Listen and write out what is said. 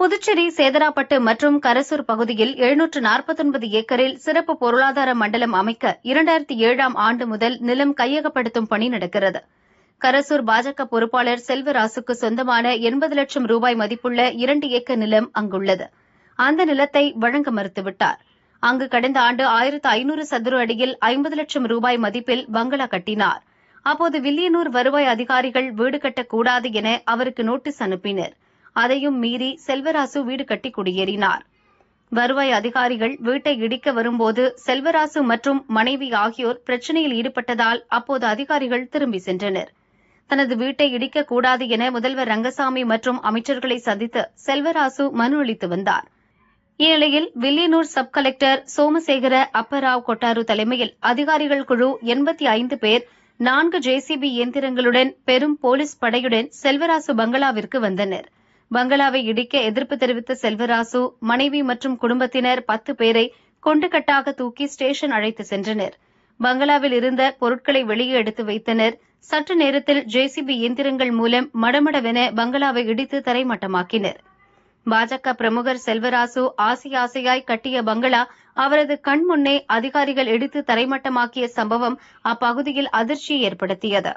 புதுச்சேரி சேதராப்பட்டு மற்றும் கரசூர் பகுதியில் எழுநூற்று நாற்பத்தொன்பது ஏக்கரில் சிறப்பு பொருளாதார மண்டலம் அமைக்க இரண்டாயிரத்தி ஏழாம் ஆண்டு முதல் நிலம் கையகப்படுத்தும் பணி நடக்கிறது. கரசூர் பாஜக பொறுப்பாளர் செல்வராசுக்கு சொந்தமான எண்பது லட்சம் ரூபாய் மதிப்புள்ள இரண்டு ஏக்கர் நிலம் அங்குள்ளது. அந்த நிலத்தை வழங்க மறுத்துவிட்டாா் அங்கு கடந்த ஆண்டு ஆயிரத்து ஐநூறு சதுர அடியில் ஐம்பது லட்சம் ரூபாய் மதிப்பில் பங்களா கட்டினார். அப்போது வில்லியனூர் வருவாய் அதிகாரிகள் வீடு கட்டக்கூடாது என அவருக்கு நோட்டீஸ் அனுப்பினர். அதையும் மீறி செல்வராசு வீடு கட்டி குடியேறினார். வருவாய் அதிகாரிகள் வீட்டை இடிக்க வரும்போது செல்வராசு மற்றும் மனைவி ஆகியோர் பிரச்சனையில் ஈடுபட்டதால் அப்போது அதிகாரிகள் திரும்பி சென்றனர். தனது வீட்டை இடிக்கக் கூடாது என முதல்வர் ரங்கசாமி மற்றும் அமைச்சர்களை சந்தித்து செல்வராசு மனு அளித்து வந்தார். இந்நிலையில் வில்லியனூர் சப் கலெக்டர் சோமசேகர அப்பராவ் கொட்டாரு தலைமையில் அதிகாரிகள் குழு எண்பத்தி ஐந்து பேர் நான்கு ஜேசிபி இயந்திரங்களுடன் பெரும் போலீஸ் படையுடன் செல்வராசு பங்களாவிற்கு வந்தனர். பங்களாவை இடிக்க எதிர்ப்பு தெரிவித்த செல்வராசு மனைவி மற்றும் குடும்பத்தினர் பத்து பேரை கொண்டுகட்டாக தூக்கி ஸ்டேஷன் அழைத்து சென்றனர். பங்களாவில் இருந்த பொருட்களை வெளியே எடுத்து வைத்தனர். சற்று நேரத்தில் ஜேசிபி இயந்திரங்கள் மூலம் மடமடவென பங்களாவை இடித்து தரைமட்டமாக்கினர். பாஜக பிரமுகர் செல்வராசு ஆசை ஆசையாய் கட்டிய பங்களா அவரது கண் முன்னே அதிகாரிகள் இடித்து தரைமட்டமாக்கிய சம்பவம் அப்பகுதியில் அதிர்ச்சி ஏற்படுத்தியது.